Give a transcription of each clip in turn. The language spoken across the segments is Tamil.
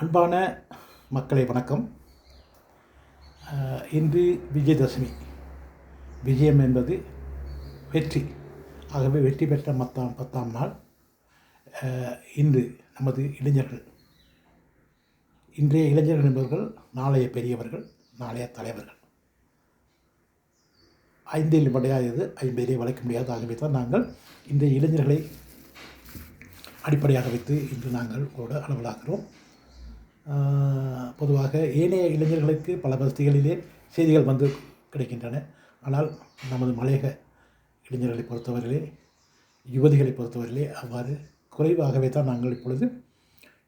அன்பான மக்களை வணக்கம். இன்று விஜயதசமி. விஜயம் என்பது வெற்றி. ஆகவே வெற்றி பெற்ற மத்தாம் பத்தாம் நாள் இன்று நமது இளைஞர்கள். இன்றைய இளைஞர்கள் என்பவர்கள் நாளைய பெரியவர்கள் நாளைய தலைவர்கள். ஐந்தில் விடையாதது ஐம்பதிலே வளைக்க முடியாது. ஆகவே தான் நாங்கள் இன்றைய இளைஞர்களை அடிப்படையாக வைத்து இன்று நாங்கள் உங்களோட அளவலாகிறோம் பொதுவாக ஏனைய இளைஞர்களுக்கு பல வசதிகளிலே செய்திகள் வந்து கிடைக்கின்றன. ஆனால் நமது மலையக இளைஞர்களை பொறுத்தவரையிலே யுவதிகளை பொறுத்தவரையிலே அவ்வாறு குறைவாகவே தான் நாங்கள் இப்பொழுது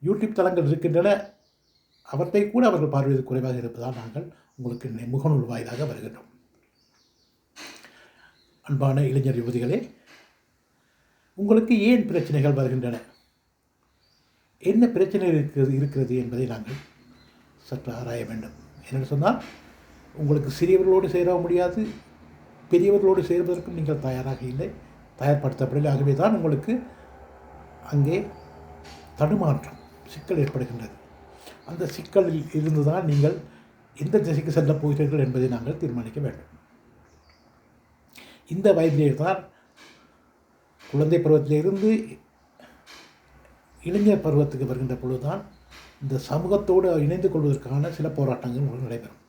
யூடியூப் தளங்கள் இருக்கின்றன. அவற்றை கூட அவர்கள் பார்வையது குறைவாக இருப்பதால் நாங்கள் உங்களுக்கு முகநூல் வாயிலாக வருகின்றோம். அன்பான இளைஞர் யுவதிகளே உங்களுக்கு ஏன் பிரச்சனைகள் வருகின்றன? என்ன பிரச்சனை இருக்கிறது இருக்கிறது என்பதை நாங்கள் சற்று ஆராய வேண்டும். என்னென்னு சொன்னால் உங்களுக்கு சிறியவர்களோடு சேர முடியாது பெரியவர்களோடு சேர்வதற்கும் நீங்கள் தயாராக இல்லை தயார்படுத்தப்படவில்லை. ஆகவே தான் உங்களுக்கு அங்கே தடுமாற்றம் சிக்கல் ஏற்படுகின்றது. அந்த சிக்கலில் இருந்து தான் நீங்கள் எந்த திசைக்கு செல்லப் போகிறீர்கள் என்பதை நாங்கள் தீர்மானிக்க வேண்டும். இந்த வயதிலே தான் குழந்தை பருவத்திலிருந்து இளைஞர் பருவத்துக்கு வருகின்ற பொழுதுதான் இந்த சமூகத்தோடு இணைந்து கொள்வதற்கான சில போராட்டங்கள் நடைபெறும்.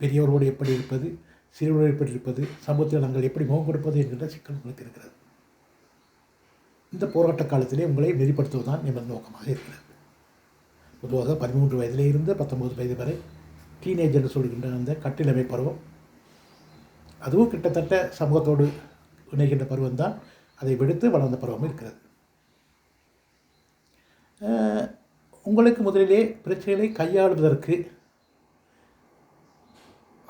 பெரியவரோடு எப்படி இருப்பது சிறுவரோடு எப்படி இருப்பது சமூகத்தில் நாங்கள் எப்படி முகம் கொடுப்பது என்கின்ற சிக்கல் உங்களுக்கு இருக்கிறது. இந்த போராட்ட காலத்திலே உங்களை நெறிப்படுத்துவதுதான் எமது நோக்கமாக இருக்கிறது. பொதுவாக பதிமூன்று வயதிலே இருந்து பத்தொன்பது வயது வரை டீனேஜ் என்று சொல்கின்ற அந்த கட்டிலமை பருவம் அதுவும் கிட்டத்தட்ட சமூகத்தோடு இணைகின்ற பருவம்தான். அதை விடுத்து வளர்ந்த பருவம் இருக்கிறது. உங்களுக்கு முதலிலே பிரச்சனைகளை கையாளுவதற்கு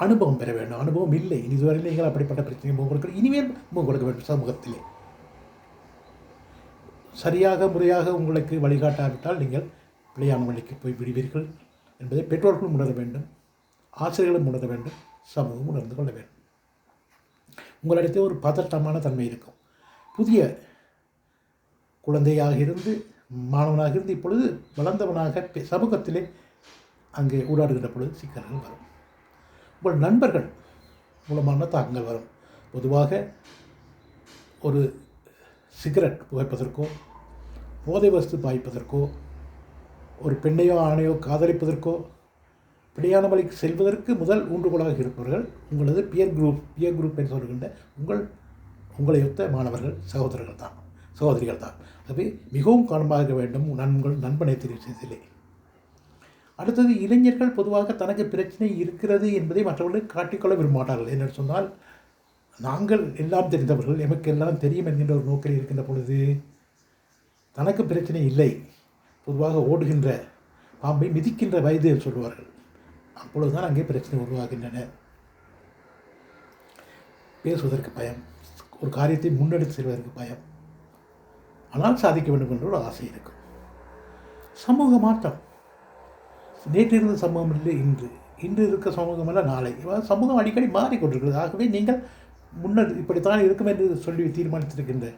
அனுபவம் பெற வேண்டும். அனுபவம் இல்லை. இதுவரை நீங்கள் அப்படிப்பட்ட பிரச்சனை உங்களுக்கு இனிமேல் கொடுக்க வேண்டும் சமூகத்திலே. சரியாக முறையாக உங்களுக்கு வழிகாட்டாவிட்டால் நீங்கள் பிழையான வழிக்கு போய் விடுவீர்கள் என்பதை பெற்றோர்களும் உணர வேண்டும். ஆசிரியர்களும் உணர வேண்டும். சமூகம் உணர்ந்து கொள்ள வேண்டும். உங்களிடத்தில் ஒரு பதட்டமான தன்மை இருக்கும். புதிய குழந்தையாக இருந்து மாணவனாக இருந்து இப்பொழுது வளர்ந்தவனாக சமூகத்திலே அங்கே ஊடாடுகின்ற பொழுது சிக்கல்கள் வரும். உங்கள் நண்பர்கள் மூலமான தாக்கங்கள் வரும். பொதுவாக ஒரு சிகரெட் புகைப்பதற்கோ போதை வஸ்து பாய்ப்பதற்கோ ஒரு பெண்ணையோ ஆணையோ காதலிப்பதற்கோ பிணையான வழிக்கு செல்வதற்கு முதல் ஊன்றுகோலாக இருப்பவர்கள் உங்களது பியர் குரூப் பியர் குரூப் என்று சொல்கின்ற உங்கள் உங்களை ஒத்த மாணவர்கள் சகோதரர்கள் தான். சகோதரிகள் தான் ஆகவே மிகவும் கவனமாக இருக்க வேண்டும். நண்பர்கள் நண்பனை தெரிவித்ததிலே அடுத்தது இளைஞர்கள் பொதுவாக தனக்கு பிரச்சனை இருக்கிறது என்பதை மற்றவர்களுக்கு காட்டிக்கொள்ள விரும்பமாட்டார்கள் என்று சொன்னால் நாங்கள் எல்லாம் தெரிந்தவர்கள் எமக்கு எல்லாம் தெரியும் என்கின்ற ஒரு நோக்கில் இருக்கின்ற பொழுது தனக்கு பிரச்சனை இல்லை. பொதுவாக ஓடுகின்ற பாம்பை மிதிக்கின்ற வயது என்று சொல்வார்கள். அப்பொழுதுதான் அங்கே பிரச்சனை உருவாகின்றன. பேசுவதற்கு பயம். ஒரு காரியத்தை முன்னெடுத்து செல்வதற்கு பயம். ஆனால் சாதிக்க வேண்டும் என்ற ஒரு ஆசை இருக்கும். சமூக மாற்றம். நேற்று இருந்த சமூகம் இல்லை இன்று. இன்று இருக்க சமூகம் அல்ல நாளை. சமூகம் அடிக்கடி மாறிக்கொண்டிருக்கிறது. ஆகவே நீங்கள் முன்னர் இப்படித்தான் இருக்கும் என்று சொல்லி தீர்மானித்திருக்கின்ற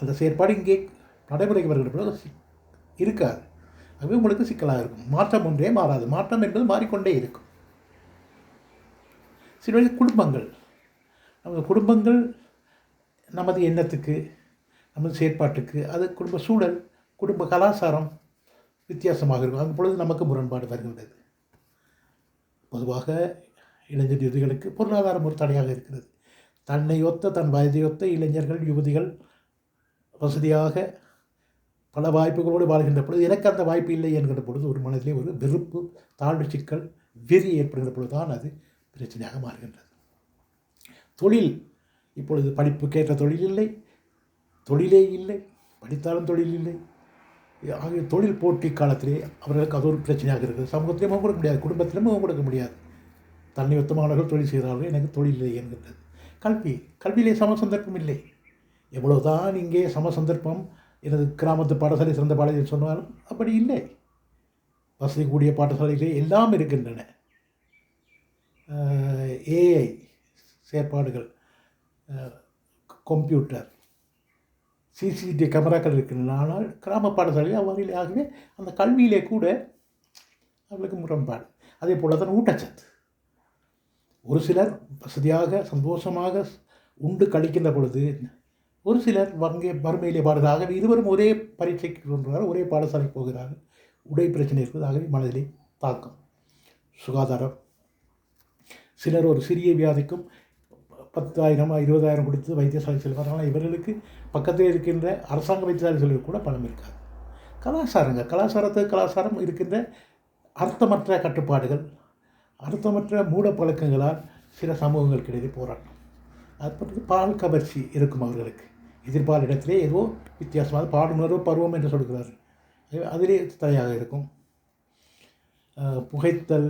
அந்த செயற்பாடு இங்கே நடைமுறைக்கு வருகின்ற பொழுது இருக்காது. அது உங்களுக்கு சிக்கலாக இருக்கும். மாற்றம் ஒன்றே மாறாது. மாற்றம் என்பது மாறிக்கொண்டே இருக்கும். சில குடும்பங்கள். நமது குடும்பங்கள் நமது எண்ணத்துக்கு நமது செயற்பாட்டுக்கு அது குடும்ப சூழல் குடும்ப கலாச்சாரம் வித்தியாசமாக இருக்கும். அந்த பொழுது நமக்கு முரண்பாடு வருகின்றது பொதுவாக இளைஞர் யுவதிகளுக்கு பொருளாதாரம் ஒரு தடையாக இருக்கிறது. தன்னை ஒத்த தன் வயதையொத்த இளைஞர்கள் யுவதிகள் வசதியாக பல வாய்ப்புகளோடு வாழ்கின்ற பொழுது எனக்கு அந்த வாய்ப்பு இல்லை என்கின்ற பொழுது ஒரு மனதிலே ஒரு வெறுப்பு தாழ்வு சிக்கல் வெறி ஏற்படுகின்ற பொழுது தான் அது பிரச்சனையாக மாறுகின்றது. தொழில் இப்பொழுது படிப்புக்கேற்ற தொழில் இல்லை. தொழிலே இல்லை படித்தாலும் தொழில் இல்லை. ஆகிய தொழில் போட்டி காலத்திலே அவர்களுக்கு அது ஒரு பிரச்சனையாக இருக்குது. சமூகத்திலே முகம் கொடுக்க முடியாது குடும்பத்திலும் முகம் கொடுக்க முடியாது. தன்னை ஒத்தமானவர்கள் தொழில் செய்கிறார்கள் எனக்கு தொழில் இல்லை என்கின்றது. கல்வி கல்வியிலே சம சந்தர்ப்பம் இல்லை. எவ்வளவுதான் இங்கே சம சந்தர்ப்பம் எனது கிராமத்து பாடசாலை சிறந்த பாடசாலை சொன்னாலும் அப்படி இல்லை. வசதி கூடிய பாடசாலைகளே எல்லாம் இருக்கின்றன. ஏஐ செயற்பாடுகள் கம்ப்யூட்டர் சிசிடிவி கேமராக்கள் இருக்கின்றன ஆனால் கிராம பாடசாலையில் அவ்வாறு ஆகவே அந்த கல்வியிலே கூட அவர்களுக்கு முரண்பாடு. அதே போல் தான் ஊட்டச்சத்து. ஒரு சிலர் வசதியாக சந்தோஷமாக உண்டு கழிக்கின்ற பொழுது ஒரு சிலர் வங்கே வறுமையிலே ஆகவே இருவரும் ஒரே பரீட்சைக்கு கொண்டுகிறார்கள் ஒரே பாடசாலைக்கு போகிறார்கள். உடை பிரச்சனை இருப்பது ஆகவே மனதிலே தாக்கம். சுகாதாரம். சிலர் ஒரு சிறிய வியாதிக்கும் பத்தாயிரம் இருபதாயிரம் கொடுத்து வைத்தியசாலை செல்வார் ஆனால் இவர்களுக்கு பக்கத்தில் இருக்கின்ற அரசாங்க வைத்தியசாலை செல்வது கூட பணம் இருக்காது. கலாச்சாரங்கள் கலாச்சாரத்துக்கு கலாச்சாரம் இருக்கின்ற அர்த்தமற்ற கட்டுப்பாடுகள் அர்த்தமற்ற மூட பழக்கங்களால் சில சமூகங்களுக்கு இடையே போராட்டம். அது பற்றி பால் கவர்ச்சி இருக்கும் அவர்களுக்கு. எதிர்பால் இடத்திலே ஏதோ வித்தியாசமாக பாடுணர்வு பருவம் என்று சொல்கிறார் அதிலே தடையாக இருக்கும். புகைத்தல்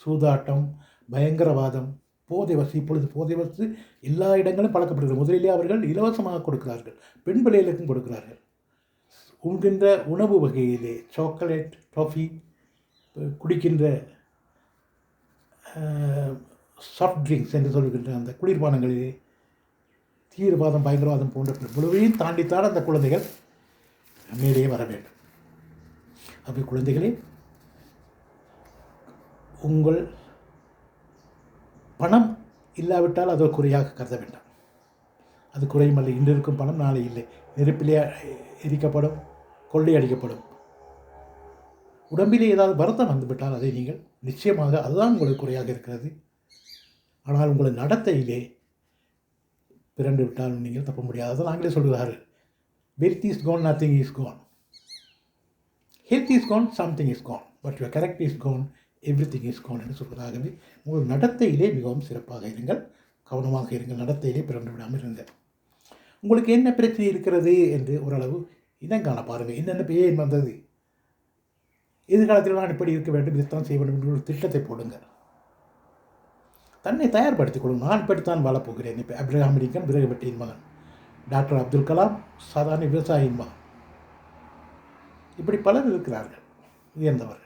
சூதாட்டம் பயங்கரவாதம் போதை வசதி இப்பொழுது போதை வசதி எல்லா இடங்களும் பழக்கப்படுகிறது. முதலிலே அவர்கள் இலவசமாக கொடுக்கிறார்கள் பெண் பிள்ளைகளுக்கும் கொடுக்கிறார்கள். உண்கின்ற உணவு வகையிலே சாக்லேட் டாஃபி குடிக்கின்ற சாஃப்ட் ட்ரிங்க்ஸ் என்று சொல்கின்ற அந்த குளிர்பானங்களிலே தீவிரவாதம் பயங்கரவாதம் போன்ற முழுவையும் தாண்டித்தான் அந்த குழந்தைகள் மேலேயே வர வேண்டும். அப்படி குழந்தைகளே உங்கள் பணம் இல்லாவிட்டால் அது ஒரு குறையாக கருத வேண்டாம். அது குறையுமல்ல இன்று இருக்கும் பணம் நாளை இல்லை. நெருப்பிலே எரிக்கப்படும் கொள்ளையடிக்கப்படும் உடம்பிலே ஏதாவது வருத்தம் வந்துவிட்டால் அதை நீங்கள் நிச்சயமாக அதுதான் உங்களுக்கு குறையாக இருக்கிறது. ஆனால் உங்கள் நடத்தையிலே பிறண்டு விட்டால் நீங்கள் தப்ப முடியாது. அதான் நாங்களே சொல்கிறார்கள் wealth is gone nothing is gone health is gone something is gone but your correct is gone every thing is gone என்று சொல்வதாகவே உங்கள் நடத்தையிலே மிகவும் சிறப்பாக இருங்கள். கவனமாக இருங்கள். நடத்தையிலே பிறந்து விடாமல் இருந்தேன் உங்களுக்கு என்ன பிரச்சனை இருக்கிறது என்று ஓரளவு இனங்காண பாருங்கள் என்னென்ன ஏன் வந்தது? எதிர்காலத்தில் நான் இப்படி இருக்க வேண்டும். இதைத்தான் செய்ய வேண்டும் என்று ஒரு திட்டத்தை போடுங்கள். தன்னை தயார்படுத்திக் கொள்ளும் நான் இப்படித்தான் வாழப்போகிறேன். இப்போ அப்ரஹாம் லிங்கன் விறகு வெட்டியின் மகன். டாக்டர் அப்துல் கலாம் சாதாரண விவசாயியின் மகன். இப்படி பலர் இருக்கிறார்கள். உயர்ந்தவர்கள்.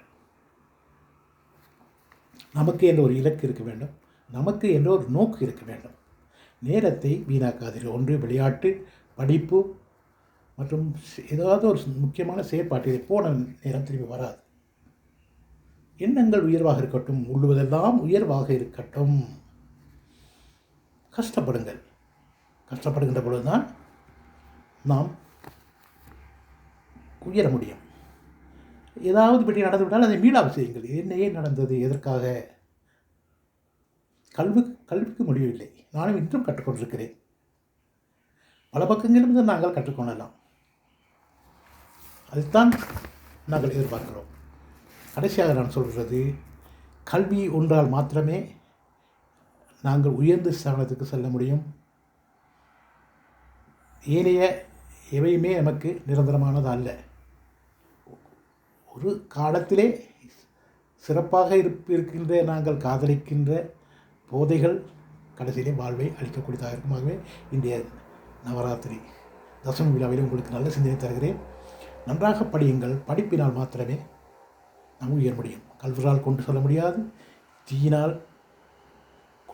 நமக்கு என்ற ஒரு இலக்கு இருக்க வேண்டும்? நமக்கு என்ற ஒரு நோக்கு இருக்க வேண்டும்? நேரத்தை வீணாக்காதீர்கள். ஒன்று விளையாட்டு படிப்பு மற்றும் ஏதாவது ஒரு முக்கியமான செயற்பாட்டில் போன நேரம் திரும்பி வராது. எண்ணங்கள் உயர்வாக இருக்கட்டும் உள்ளுவதெல்லாம் உயர்வாக இருக்கட்டும். கஷ்டப்படுங்கள். கஷ்டப்படுகின்ற பொழுதுதான் நாம் உயர முடியும். ஏதாவது இப்படி நடந்துவிட்டால் அதை மீளாவு செய்யுங்கள் என்ன ஏன் நடந்தது எதற்காக? கல்வி கல்விக்கு முடியவில்லை நானும் இன்றும் கற்றுக்கொண்டிருக்கிறேன். பல பக்கங்களிலிருந்து நாங்கள் கற்றுக்கொள்ளலாம். அதுதான் நாங்கள் எதிர்பார்க்கிறோம். கடைசியாக நான் சொல்கிறது கல்வி ஒன்றால் மாத்திரமே நாங்கள் உயர்ந்த ஸ்தானத்துக்கு செல்ல முடியும். ஏனைய எவையுமே நமக்கு நிரந்தரமானது அல்ல. ஒரு காலத்திலே சிறப்பாக இருப் இருக்கின்ற நாங்கள் காதலிக்கின்ற போதைகள் கடைசியிலே வாழ்வை அளிக்கக்கூடியதாக இருக்கும் ஆகவே இன்றைய நவராத்திரி தசமி விழாவில் உங்களுக்கு நல்ல சிந்தனை தருகிறேன். நன்றாக படியுங்கள். படிப்பினால் மாத்திரமே நாம் உயர முடியும். கல்வரால் கொண்டு செல்ல முடியாது. தீயினால்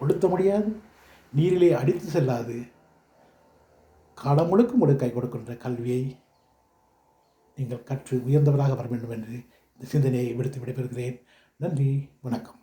கொளுத்த முடியாது. நீரிலே அடித்து செல்லாது. காலம் முழுக்க முழு கை கொடுக்கின்ற கல்வியை நீங்கள் கற்று உயர்ந்தவராக வர வேண்டும் என்று இந்த சிந்தனையை விடுத்து விடைபெறுகிறேன். நன்றி வணக்கம்.